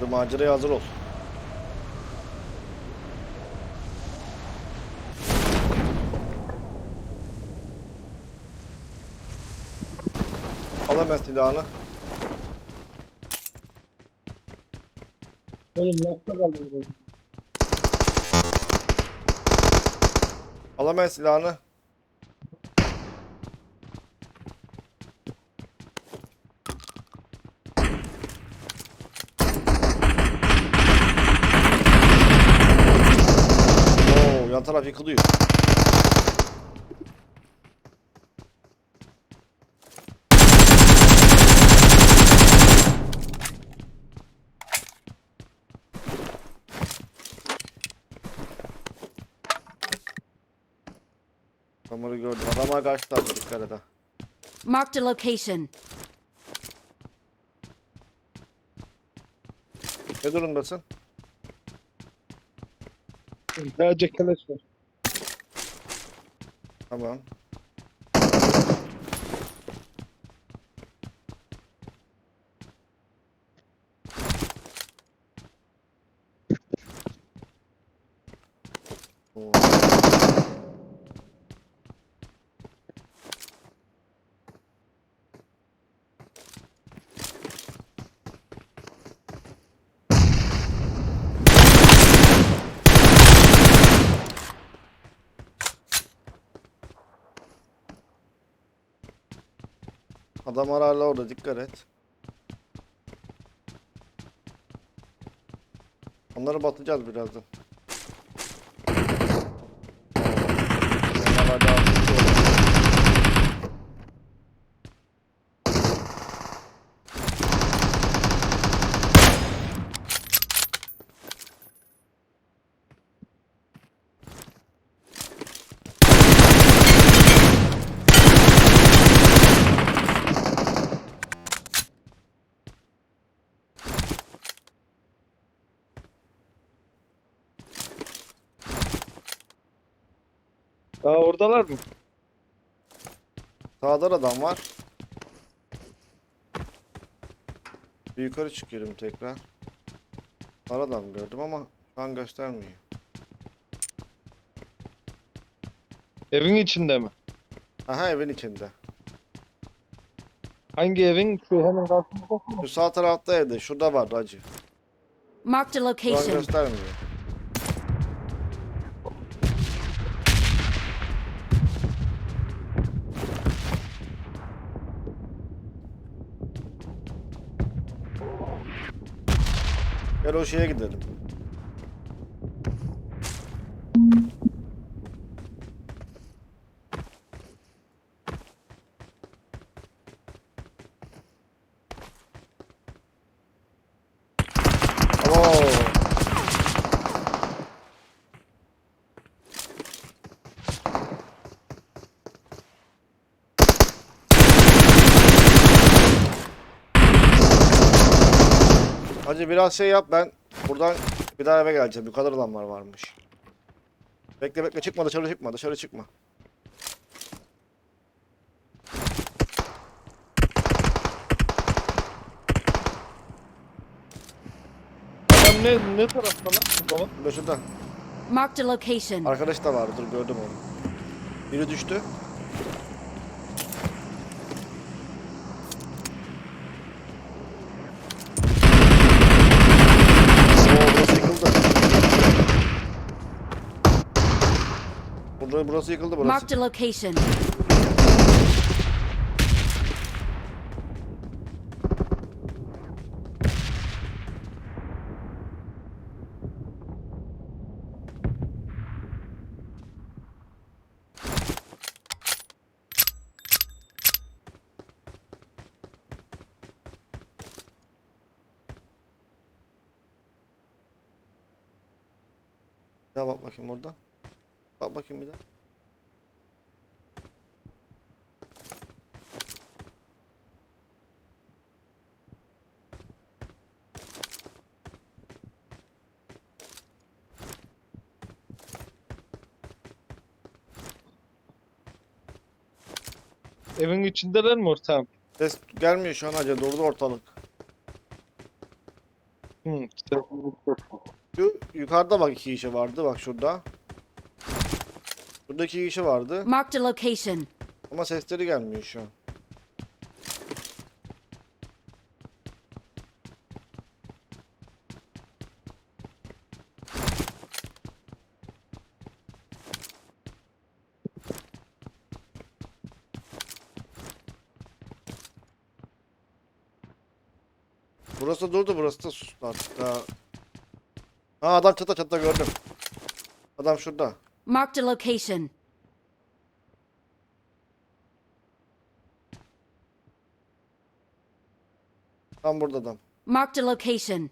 Bu maceraya hazır ol. Al hemen silahını. Oğlum nakta kaldım. Al hemen silahını. Oo, yan taraf yıkılıyor. Kamerayı gördüm. Adamlar karşılardı dikkat ha. Marked a location. Ne durumdasın? Sadece keleş var. Tamam. Oo. Adam hala orada dikkat et. Onları batacağız birazdan. Daha Daha oradalar mı? Sağda da adam var. Bir yukarı çıkıyorum tekrar. Var adam gördüm ama şu an göstermiyor. Evin içinde mi? Aha evin içinde. Hangi evin? Şu hemen karşımızda mı? Şu sağ tarafta evde. Şurada var acı. Marked a Şu an location. göstermiyor. O şeye gidelim. Oo. Hacı biraz şey yap ben buradan bir daha eve geleceğim. Bu kadar adamlar varmış. Bekle bekle çıkma dışarı çıkma dışarı çıkma. Adam ne, ne tarafta lan? Lan. Şurada. Marked a location. Arkadaş da vardı dur gördüm onu. Biri düştü. Oo burası yıkıldı. Burası yıkıldı burası. Marked a location. Bak bakayım orada. Bak bakayım bir daha. Evin içindeler mi ortağım? Ses gelmiyor şu an hacı durdu ortalık. Hı, Şu yukarıda bak iki kişi vardı bak şurada. Burada iki kişi vardı Marked a location. ama sesleri gelmiyor şu an. Burası da durdu burası da sustu artık ha. Ha adam çatı çatı gördüm. Adam şurada. Marked a location. Tam burada adam. Marked a location.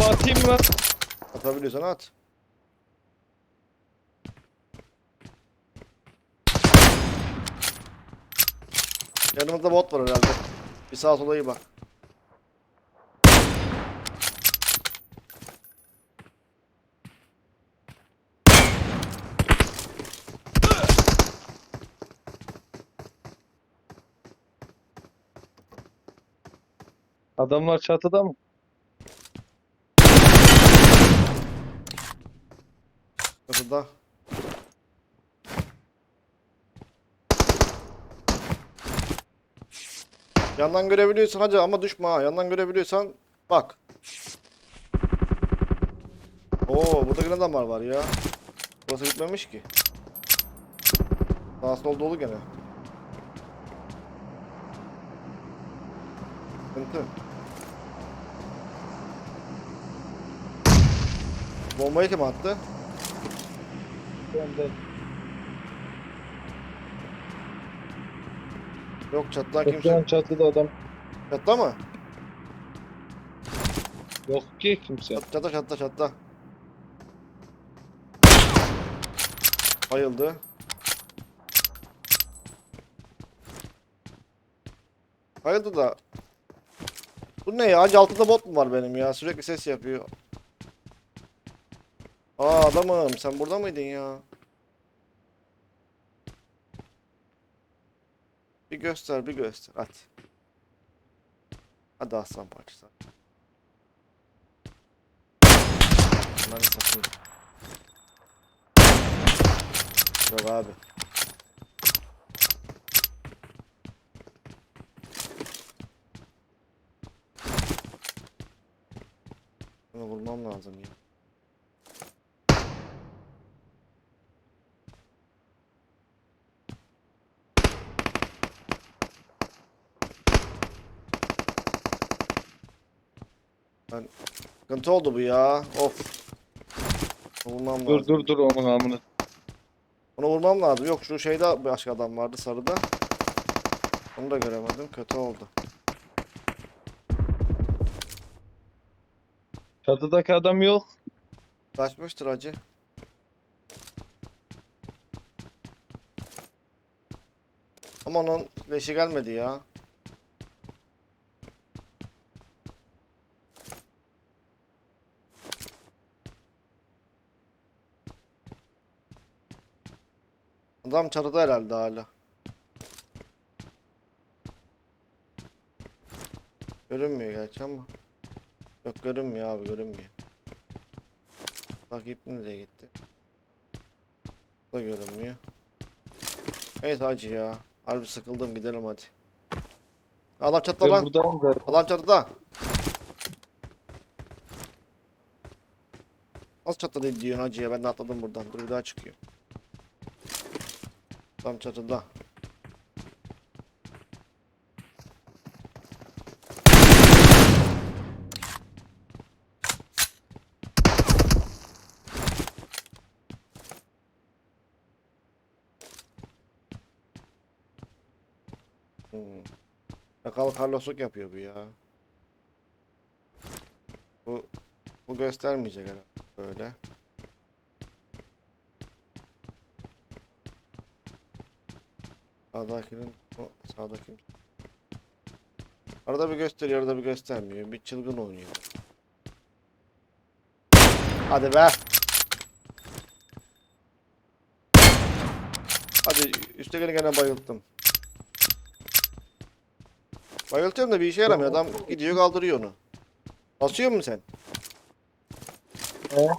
Bomba atayım mı? Atabiliyorsan at. Yanımızda bot var herhalde. Bir sağa sola iyi bak. Adamlar çatıda mı? Kapıda. Yandan görebiliyorsan hadi ama düşme ha. Yandan görebiliyorsan bak. Oo burada gene adamlar var ya. Burası bitmemiş ki. Sağ sol dolu gene. Sıkıntı. Bombayı kim attı? Ben de. Yok Şu kimse. an çatıda adam. Çatıda mı? Yok ki kimse. Çat, çatta çatta çatta. Bayıldı. Bayıldı da. Bu ne ya? Acı altında bot mu var benim ya? Sürekli ses yapıyor. Aa adamım sen burada mıydın ya? Bir göster bir göster hadi. Hadi aslan parçası. Bunları satayım. Yok abi. Bunu vurmam lazım ya. Ben sıkıntı oldu bu ya. Of. Vurmam Dur lazım. dur dur onun amını. Onu vurmam lazım. Yok şu şeyde başka adam vardı sarıda. Onu da göremedim. Kötü oldu. Çatıdaki adam yok. Kaçmıştır acı. Ama onun leşi gelmedi ya. Adam çatıda herhalde hala. Görünmüyor gerçi ama. Yok görünmüyor abi görünmüyor. Bak ip nereye gitti? Bu da görünmüyor. Evet hacı ya. Harbi sıkıldım gidelim hadi. Adam çatıda lan. Adam çatıda. Nasıl çatıda diyorsun hacı ya ben de atladım buradan. Dur bir daha çıkıyor. Adam çatıda. Hmm. Yakal Carlos'luk yapıyor bu ya. Bu Bu göstermeyecek herhalde. Böyle. Sağdakinin o sağdaki. Arada bir gösteriyor, arada bir göstermiyor. Bir çılgın oynuyor. Hadi be. Hadi üste gelin gene bayılttım. Bayıltıyorum da bir işe yaramıyor. Adam gidiyor kaldırıyor onu. Basıyor musun sen? Evet.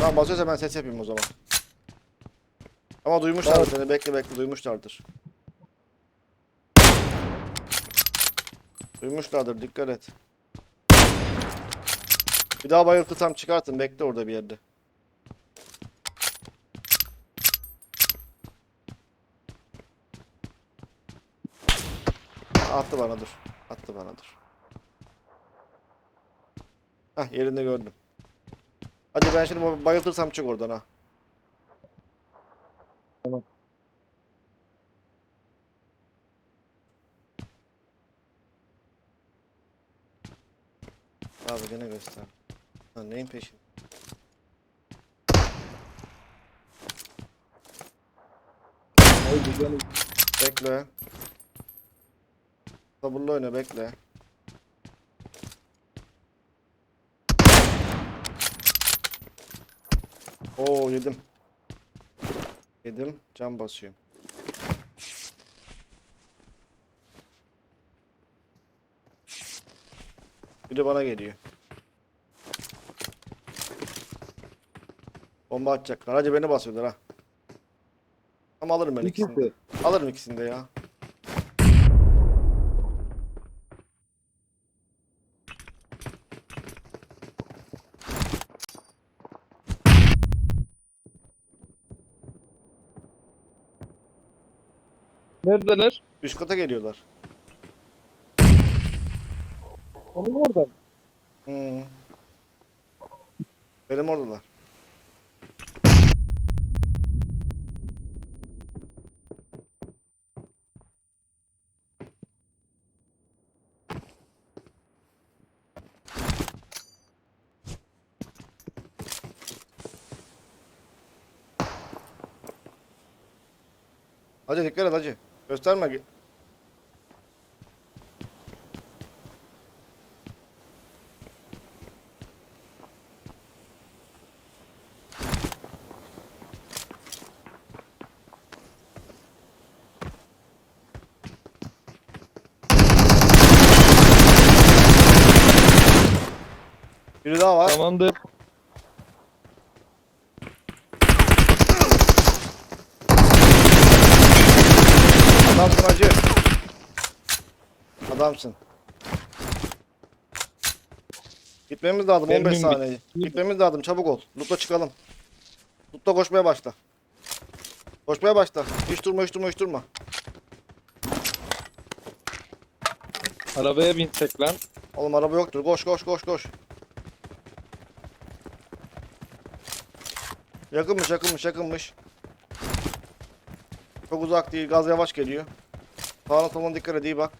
Tamam basıyorsa ben ses yapayım o zaman. Ama duymuşlardır seni. Bekle bekle duymuşlardır. Duymuşlardır dikkat et. Bir daha bayıltı tam çıkartın. Bekle orada bir yerde. Attı bana dur. Attı bana dur. Hah yerinde gördüm. Hadi ben şimdi bayıltırsam çık oradan ha. Tamam. Abi gene göster. Lan neyin peşin? Ay güzel. Bekle. Sabırlı oyna bekle. Oo yedim. Yedim. Can basıyorum. Biri bana geliyor. Bomba atacaklar. Hacı beni basıyorlar ha. Ama alırım ben ikisini. İkisi. Alırım ikisini de ya. Neredeler? Üst kata geliyorlar. Onun orada. mı? Hmm. Benim oradalar. Hacı dikkat et hacı. Gösterme. Biri daha var. Tamamdır. Adamsın hacı. Adamsın. Gitmemiz lazım Mermim 15 bitti. saniye. Gitmemiz lazım çabuk ol. Loot'a çıkalım. Loot'ta koşmaya başla. Koşmaya başla. Hiç durma hiç durma hiç durma. Arabaya binsek lan. Oğlum araba yoktur. Koş koş koş koş. Yakınmış yakınmış yakınmış. Çok uzak değil. Gaz yavaş geliyor. Sağına soluna dikkat et iyi bak.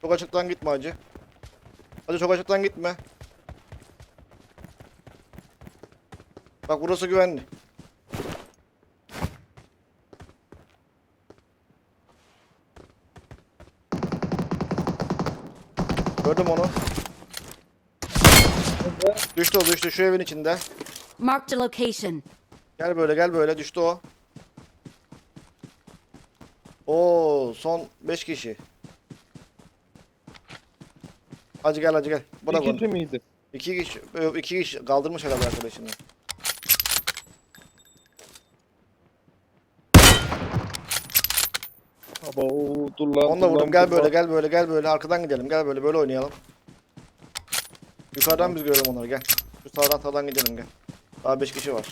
Çok açıktan gitme hacı. Hadi çok açıktan gitme. Bak burası güvenli. Gördüm onu. Düştü o düştü şu evin içinde. Marked a location. Gel böyle gel böyle düştü o. Oo son 5 kişi. Hacı gel hacı gel. Bırak İkisi onu. miydi? İki kişi, yok, iki kişi kaldırmış herhalde arkadaşını. Aba o dur lan. Onu da dur vurdum. lan, Gel dur böyle lan. gel böyle gel böyle arkadan gidelim. Gel böyle böyle oynayalım. Yukarıdan biz görelim onları gel. Şu sağdan sağdan gidelim gel. Daha 5 kişi var.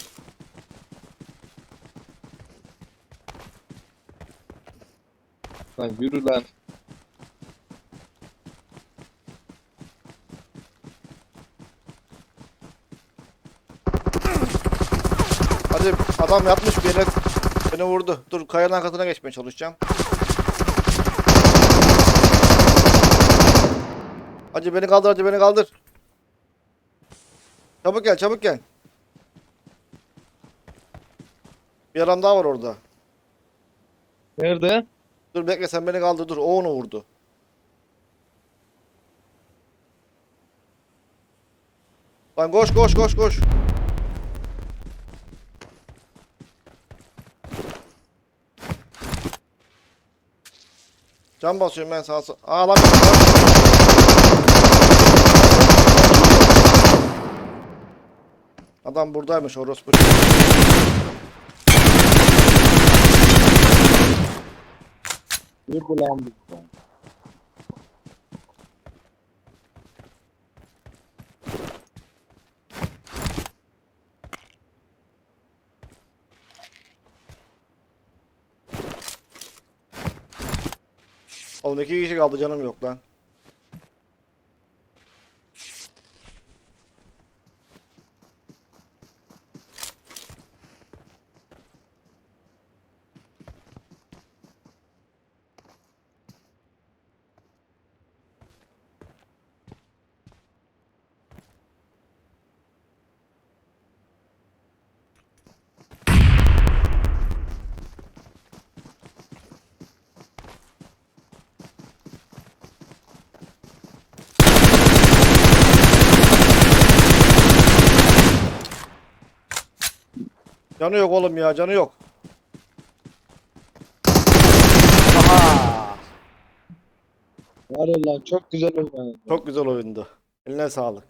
Lan yürü lan. Hadi adam yapmış bir yere Beni vurdu. Dur kayanın arkasına geçmeye çalışacağım. Hacı beni kaldır hacı beni kaldır. Çabuk gel çabuk gel. Bir adam daha var orada. Nerede? Dur bekle sen beni kaldır dur. O onu vurdu. Lan koş koş koş koş. Can basıyorum ben sağa sağa. Aa lan. Adam buradaymış orospu. Bir bulandık. Oğlum iki kişi kaldı canım yok lan. Canı yok oğlum ya canı yok. Aha! Var ya lan çok güzel oynadı. Çok güzel oyundu. Eline sağlık.